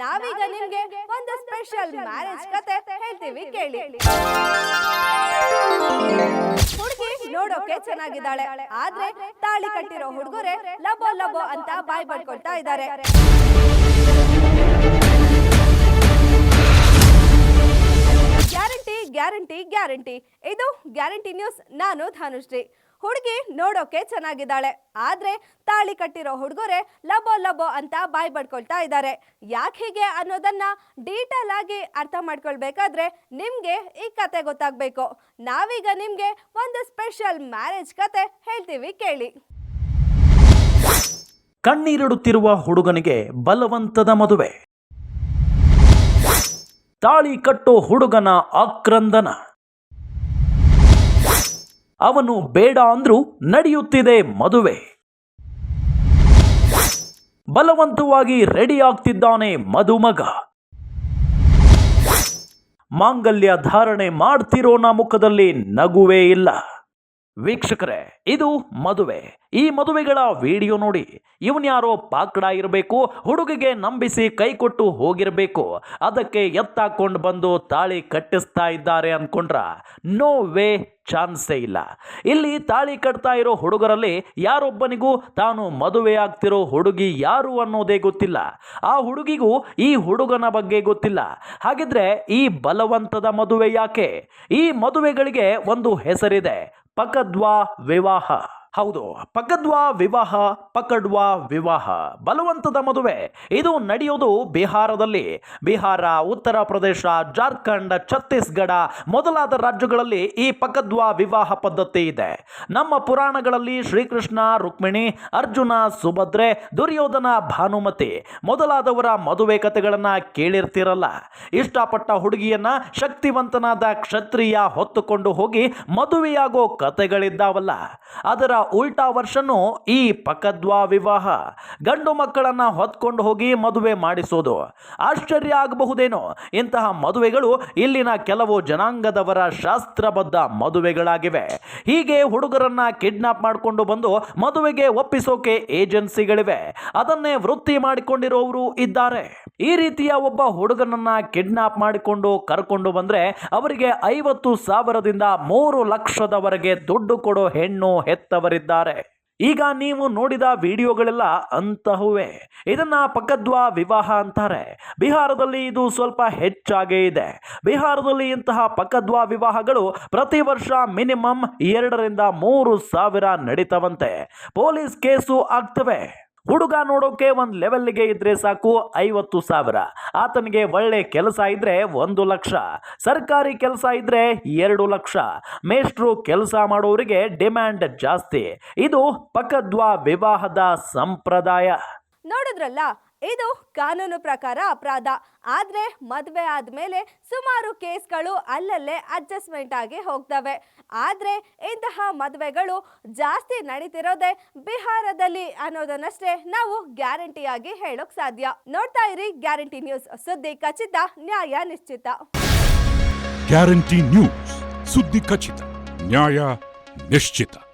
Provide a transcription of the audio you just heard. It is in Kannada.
ನಾವೀಗ ನಿಮ್ಗೆ ಒಂದು ಸ್ಪೆಷಲ್ ಮ್ಯಾರೇಜ್ ಕತೆ ಹೇಳ್ತೀವಿ ಕೇಳಿ. ಹುಡುಗಿ ನೋಡೋಕೆ ಚೆನ್ನಾಗಿದ್ದಾಳೆ. ಆದ್ರೆ ತಾಳಿ ಕಟ್ಟಿರೋ ಹುಡುಗರೆ ಲಬೋ ಲಬೋ ಅಂತ ಬಾಯ್ ಪಡ್ಕೊಳ್ತಾ ಇದ್ದಾರೆ. Guarantee guarantee guarantee. ಇದು ಗ್ಯಾರಂಟಿ ನ್ಯೂಸ್ ನಾನು ಧನುಶ್ರೀ ಹುಡುಗಿ ನೋಡೋಕೆ ಚೆನ್ನಾಗಿದ್ದಾಳೆ. ಆದ್ರೆ ತಾಳಿ ಕಟ್ಟಿರೋ ಹುಡುಗರೆ ಲಬೋ ಲಬೋ ಅಂತ ಬಾಯ್ ಬಡ್ಕೊಳ್ತಾ ಇದ್ದಾರೆ. ಯಾಕೆ ಹೀಗೆ ಅನ್ನೋದನ್ನ ಡೀಟೇಲ್ ಆಗಿ ಅರ್ಥ ಮಾಡ್ಕೊಳ್ಬೇಕಾದ್ರೆ ನಿಮ್ಗೆ ಈ ಕತೆ ಗೊತ್ತಾಗ್ಬೇಕು. ನಾವೀಗ ನಿಮ್ಗೆ ಒಂದು ಸ್ಪೆಷಲ್ ಮ್ಯಾರೇಜ್ ಕತೆ ಹೇಳ್ತೀವಿ ಕೇಳಿ. ಕಣ್ಣೀರಿಡುತ್ತಿರುವ ಹುಡುಗನಿಗೆ ಬಲವಂತದ ಮದುವೆ. ತಾಳಿ ಕಟ್ಟೋ ಹುಡುಗನ ಆಕ್ರಂದನ. ಅವನು ಬೇಡ ಅಂದ್ರೂ ನಡೆಯುತ್ತಿದೆ ಮದುವೆ. ಬಲವಂತವಾಗಿ ರೆಡಿ ಆಗ್ತಿದ್ದಾನೆ ಮದುಮಗ. ಮಾಂಗಲ್ಯ ಧಾರಣೆ ಮಾಡ್ತಿರೋನ ಮುಖದಲ್ಲಿ ನಗುವೇ ಇಲ್ಲ. ವೀಕ್ಷಕರೇ, ಇದು ಮದುವೆ. ಈ ಮದುವೆಗಳ ವಿಡಿಯೋ ನೋಡಿ, ಇವನ್ಯಾರೋ ಪಾಕಡ ಇರಬೇಕು, ಹುಡುಗಿಗೆ ನಂಬಿಸಿ ಕೈ ಕೊಟ್ಟು ಹೋಗಿರಬೇಕು, ಅದಕ್ಕೆ ಎತ್ತಾಕೊಂಡು ಬಂದು ತಾಳಿ ಕಟ್ಟಿಸ್ತಾ ಇದ್ದಾರೆ ಅಂದ್ಕೊಂಡ್ರ ನೋ ವೇ ಚಾನ್ಸೇ ಇಲ್ಲ. ಇಲ್ಲಿ ತಾಳಿ ಕಟ್ತಾ ಇರೋ ಹುಡುಗರಲ್ಲಿ ಯಾರೊಬ್ಬನಿಗೂ ತಾನು ಮದುವೆ ಆಗ್ತಿರೋ ಹುಡುಗಿ ಯಾರು ಅನ್ನೋದೇ ಗೊತ್ತಿಲ್ಲ. ಆ ಹುಡುಗಿಗೂ ಈ ಹುಡುಗನ ಬಗ್ಗೆ ಗೊತ್ತಿಲ್ಲ. ಹಾಗಿದ್ರೆ ಈ ಬಲವಂತದ ಮದುವೆ ಯಾಕೆ? ಈ ಮದುವೆಗಳಿಗೆ ಒಂದು ಹೆಸರಿದೆ ಪಕದ್ವಾ ವಿವಾಹ ಹೌದು ಪಕದ್ವಾ ವಿವಾಹ, ಪಕಡ್ವಾ ವಿವಾಹ. ಬಲವಂತದ ಮದುವೆ. ಇದು ನಡೆಯೋದು ಬಿಹಾರದಲ್ಲಿ. ಬಿಹಾರ, ಉತ್ತರ ಪ್ರದೇಶ, ಜಾರ್ಖಂಡ್, ಛತ್ತೀಸ್ಗಢ ಮೊದಲಾದ ರಾಜ್ಯಗಳಲ್ಲಿ ಈ ಪಕದ್ವಾ ವಿವಾಹ ಪದ್ಧತಿ ಇದೆ. ನಮ್ಮ ಪುರಾಣಗಳಲ್ಲಿ ಶ್ರೀಕೃಷ್ಣ, ರುಕ್ಮಿಣಿ, ಅರ್ಜುನ, ಸುಭದ್ರೆ, ದುರ್ಯೋಧನ, ಭಾನುಮತಿ ಮೊದಲಾದವರ ಮದುವೆ ಕಥೆಗಳನ್ನ ಕೇಳಿರ್ತಿರಲ್ಲ. ಇಷ್ಟಪಟ್ಟ ಹುಡುಗಿಯನ್ನ ಶಕ್ತಿವಂತನಾದ ಕ್ಷತ್ರಿಯ ಹೊತ್ತುಕೊಂಡು ಹೋಗಿ ಮದುವೆಯಾಗೋ ಕಥೆಗಳಿದ್ದಾವಲ್ಲ. ಅದರ ಉಲ್ಟಾ ವರ್ಷನು ಈ ಪಕದ್ವಾ ವಿವಾಹ. ಗಂಡು ಮಕ್ಕಳನ್ನು ಹೊತ್ಕೊಂಡು ಹೋಗಿ ಮದುವೆ ಮಾಡಿಸೋದು. ಆಶ್ಚರ್ಯ ಆಗಬಹುದೇನೋ? ಇಂತಹ ಮದುವೆಗಳು ಇಲ್ಲಿನ ಕೆಲವು ಜನಾಂಗದವರ ಶಾಸ್ತ್ರಬದ್ಧ ಮದುವೆಗಳಾಗಿವೆ. ಹೀಗೆ ಹುಡುಗರನ್ನ ಕಿಡ್ನಾಪ್ ಮಾಡಿಕೊಂಡು ಬಂದು ಮದುವೆಗೆ ಒಪ್ಪಿಸೋಕೆ ಏಜೆನ್ಸಿಗಳಿವೆ. ಅದನ್ನೇ ವೃತ್ತಿ ಮಾಡಿಕೊಂಡಿರೋರು ಇದ್ದಾರೆ. ಈ ರೀತಿಯ ಒಬ್ಬ ಹುಡುಗನನ್ನ ಕಿಡ್ನಾಪ್ ಮಾಡಿಕೊಂಡು ಕರ್ಕೊಂಡು ಬಂದ್ರೆ ಅವರಿಗೆ ಐವತ್ತು ಸಾವಿರದಿಂದ ಮೂರು ಲಕ್ಷದವರೆಗೆ ದುಡ್ಡು ಕೊಡೋ ಹೆಣ್ಣು ಹೆತ್ತವರಿದ್ದಾರೆ. ಈಗ ನೀವು ನೋಡಿದ ವಿಡಿಯೋಗಳೆಲ್ಲ ಅಂತಹುವೆ. ಇದನ್ನ ಪಕ್ಕದ್ವಾ ವಿವಾಹ ಅಂತಾರೆ. ಬಿಹಾರದಲ್ಲಿ ಇದು ಸ್ವಲ್ಪ ಹೆಚ್ಚಾಗೇ ಇದೆ. ಬಿಹಾರದಲ್ಲಿ ಇಂತಹ ಪಕ್ಕದ್ವಾ ವಿವಾಹಗಳು ಪ್ರತಿ ವರ್ಷ ಮಿನಿಮಮ್ ಎರಡರಿಂದ ಮೂರು ಸಾವಿರ ನಡೀತವಂತೆ. ಪೊಲೀಸ್ ಕೇಸು ಆಗ್ತವೆ. ಹುಡುಗ ನೋಡೋಕೆ ಒಂದು ಲೆವೆಲ್ಗೆ ಇದ್ರೆ ಸಾಕು ಐವತ್ತು ಸಾವಿರ. ಆತನಿಗೆ ಒಳ್ಳೆ ಕೆಲಸ ಇದ್ರೆ ಒಂದು ಲಕ್ಷ. ಸರ್ಕಾರಿ ಕೆಲಸ ಇದ್ರೆ ಎರಡು ಲಕ್ಷ. ಮೇಷ್ಟ್ರು ಕೆಲಸ ಮಾಡೋರಿಗೆ ಡಿಮ್ಯಾಂಡ್ ಜಾಸ್ತಿ. ಇದು ಪಕದ್ವಾ ವಿವಾಹದ ಸಂಪ್ರದಾಯ. ನೋಡಿದ್ರಲ್ಲ ಇದು ಕಾನೂನು ಪ್ರಕಾರ ಅಪರಾಧ. ಆದ್ರೆ ಮದುವೆ ಆದಮೇಲೆ ಸುಮಾರು ಕೇಸ್ಗಳು ಅಲ್ಲಲ್ಲೇ ಅಡ್ಜಸ್ಟ್ಮೆಂಟ್ ಆಗಿ ಹೋಗ್ತವೆ. ಆದ್ರೆ ಇಂತಹ ಮದುವೆಗಳು ಜಾಸ್ತಿ ನಡೀತಿರೋದೆ ಬಿಹಾರದಲ್ಲಿ ಅನ್ನೋದನ್ನಷ್ಟೇ ನಾವು ಗ್ಯಾರಂಟಿಯಾಗಿ ಹೇಳೋಕ್ ಸಾಧ್ಯ. ನೋಡ್ತಾ ಇರಿ ಗ್ಯಾರಂಟಿ ನ್ಯೂಸ್. ಸುದ್ದಿ ಖಚಿತ, ನ್ಯಾಯ ನಿಶ್ಚಿತ. Guarantee news. ಸುದ್ದಿ ಖಚಿತ, ನ್ಯಾಯ ನಿಶ್ಚಿತ.